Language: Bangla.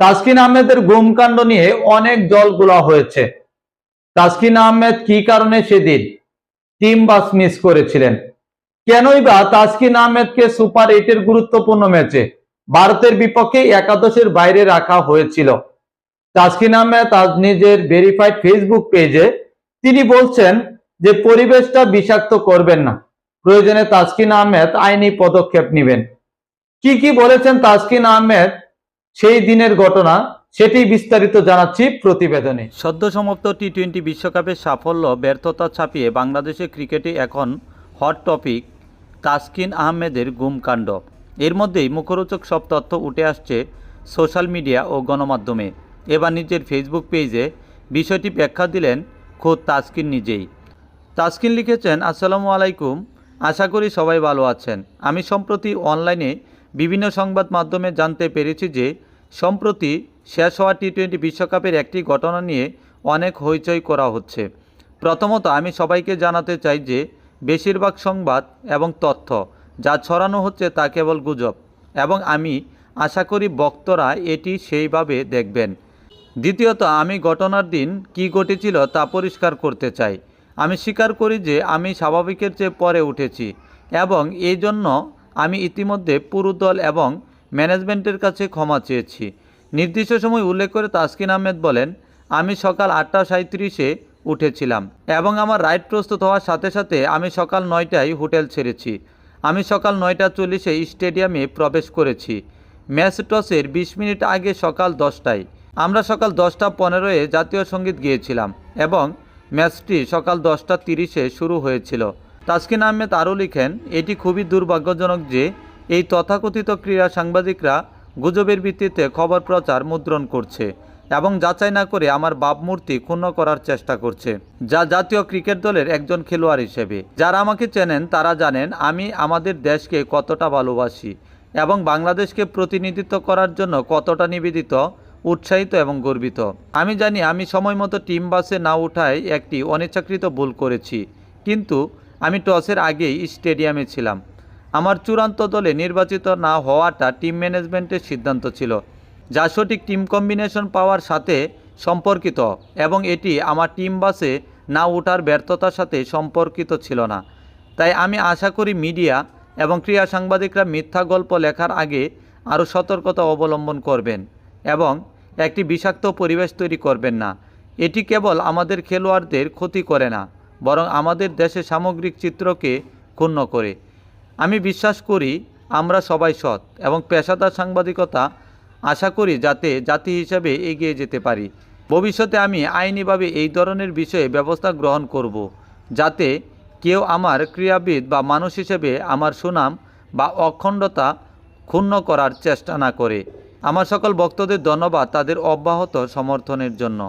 তাসকিন আহমেদের গুমকাণ্ড নিয়ে অনেক জলগুলা হয়েছে। তাসকিন আহমেদ কি কারণে সেদিন টিম বাস মিস করেছিলেন? কেনই বা তাসকিন আহমেদকে সুপার এইটের গুরুত্বপূর্ণ ম্যাচে ভারতের বিপক্ষে একাদশের বাইরে রাখা হয়েছিল। তাসকিন আহমেদ আজ নিজের ভেরিফাইড ফেসবুক পেজে তিনি বলছেন যে পরিবেশটা বিষাক্ত করবেন না। প্রয়োজনে তাসকিন আহমেদ আইনি পদক্ষেপ নেবেন। কি কি বলেছেন তাসকিন আহমেদ? সেই দিনের ঘটনা, সেটি বিস্তারিত জানাচ্ছি প্রতিবেদনে। সদ্য সমাপ্ত টি টোয়েন্টি বিশ্বকাপের সাফল্য, ব্যর্থতা ছাপিয়ে বাংলাদেশের ক্রিকেটে এখন হট টপিক, তাসকিন আহমেদের গুমকাণ্ড। এর মধ্যেই মুখরোচক সব তথ্য উঠে আসছে সোশ্যাল মিডিয়া ও গণমাধ্যমে। এবার নিজের ফেসবুক পেজে বিষয়টি ব্যাখ্যা দিলেন খোদ তাসকিন নিজেই। তাসকিন লিখেছেন, আসসালামু আলাইকুম, আশা করি সবাই ভালো আছেন। আমি সম্প্রতি অনলাইনে বিভিন্ন সংবাদ মাধ্যমে জানতে পেরেছি যে, সম্প্রতি শেষ হওয়া টি টোয়েন্টি বিশ্বকাপের একটি ঘটনা নিয়ে অনেক হইচই করা হচ্ছে। প্রথমত, আমি সবাইকে জানাতে চাই যে, বেশিরভাগ সংবাদ এবং তথ্য যা ছড়ানো হচ্ছে তা কেবল গুজব এবং আমি আশা করি বক্তরা এটি সেইভাবে দেখবেন। দ্বিতীয়ত, আমি ঘটনার দিন কি ঘটেছিল তা পরিষ্কার করতে চাই। আমি স্বীকার করি যে, আমি স্বাভাবিকের চেয়ে পরে উঠেছি এবং এই জন্য আমি ইতিমধ্যে পুরো দল এবং ম্যানেজমেন্টের কাছে ক্ষমা চেয়েছি। নির্দিষ্ট সময় উল্লেখ করে তাসকিন আহমেদ বলেন, আমি সকাল আটটা সাঁত্রিশে উঠেছিলাম এবং আমার রাইড প্রস্তুত হওয়ার সাথে সাথে আমি সকাল নয়টায় হোটেল ছেড়েছি। আমি সকাল নয়টা চল্লিশে স্টেডিয়ামে প্রবেশ করেছি। ম্যাচ টসের বিশ মিনিট আগে সকাল দশটায়। আমরা সকাল দশটা পনেরোয় জাতীয় সংগীত গিয়েছিলাম এবং ম্যাচটি সকাল দশটা তিরিশে শুরু হয়েছিল। তাসকিন আহমেদ আরও লিখেন, এটি খুবই দুর্ভাগ্যজনক যে এই তথাকথিত ক্রীড়া সাংবাদিকরা গুজবের ভিত্তিতে খবর প্রচার মুদ্রণ করছে এবং যাচাই না করে আমার ভাবমূর্তি ক্ষুণ্ণ করার চেষ্টা করছে। যা জাতীয় ক্রিকেট দলের একজন খেলোয়াড় হিসেবে। যারা আমাকে চেনেন তারা জানেন আমি আমাদের দেশকে কতটা ভালোবাসি এবং বাংলাদেশকে প্রতিনিধিত্ব করার জন্য কতটা নিবেদিত, উৎসাহিত এবং গর্বিত। আমি জানি আমি সময় মতো টিম বাসে না উঠায় একটি অনিচ্ছাকৃত ভুল করেছি। কিন্তু আমি টসের আগেই স্টেডিয়ামে ছিলাম। আমার চূড়ান্ত দলে নির্বাচিত না হওয়াটা টিম ম্যানেজমেন্টের সিদ্ধান্ত ছিল। যা সঠিক টিম কম্বিনেশন পাওয়ার সাথে সম্পর্কিত এবং এটি আমার টিম বাসে না ওঠার ব্যর্থতার সাথে সম্পর্কিত ছিল না। তাই আমি আশা করি মিডিয়া এবং ক্রীড়া সাংবাদিকরা মিথ্যা গল্প লেখার আগে আরও সতর্কতা অবলম্বন করবেন এবং একটি বিষাক্ত পরিবেশ তৈরি করবেন না। এটি কেবল আমাদের খেলোয়াড়দের ক্ষতি করে না। বরং আমাদের দেশের সামগ্রিক চিত্রকে ক্ষুণ্ণ করে। আমি বিশ্বাস করি আমরা সবাই সৎ এবং পেশাদার সাংবাদিকতা আশা করি যাতে জাতি হিসাবে এগিয়ে যেতে পারি। ভবিষ্যতে আমি আইনিভাবে এই ধরনের বিষয়ে ব্যবস্থা গ্রহণ করব, যাতে কেউ আমার ক্রীড়াবিদ বা মানুষ হিসেবে আমার সুনাম বা অখণ্ডতা ক্ষুণ্ণ করার চেষ্টা না করে। আমার সকল ভক্তদের ধন্যবাদ তাদের অব্যাহত সমর্থনের জন্য।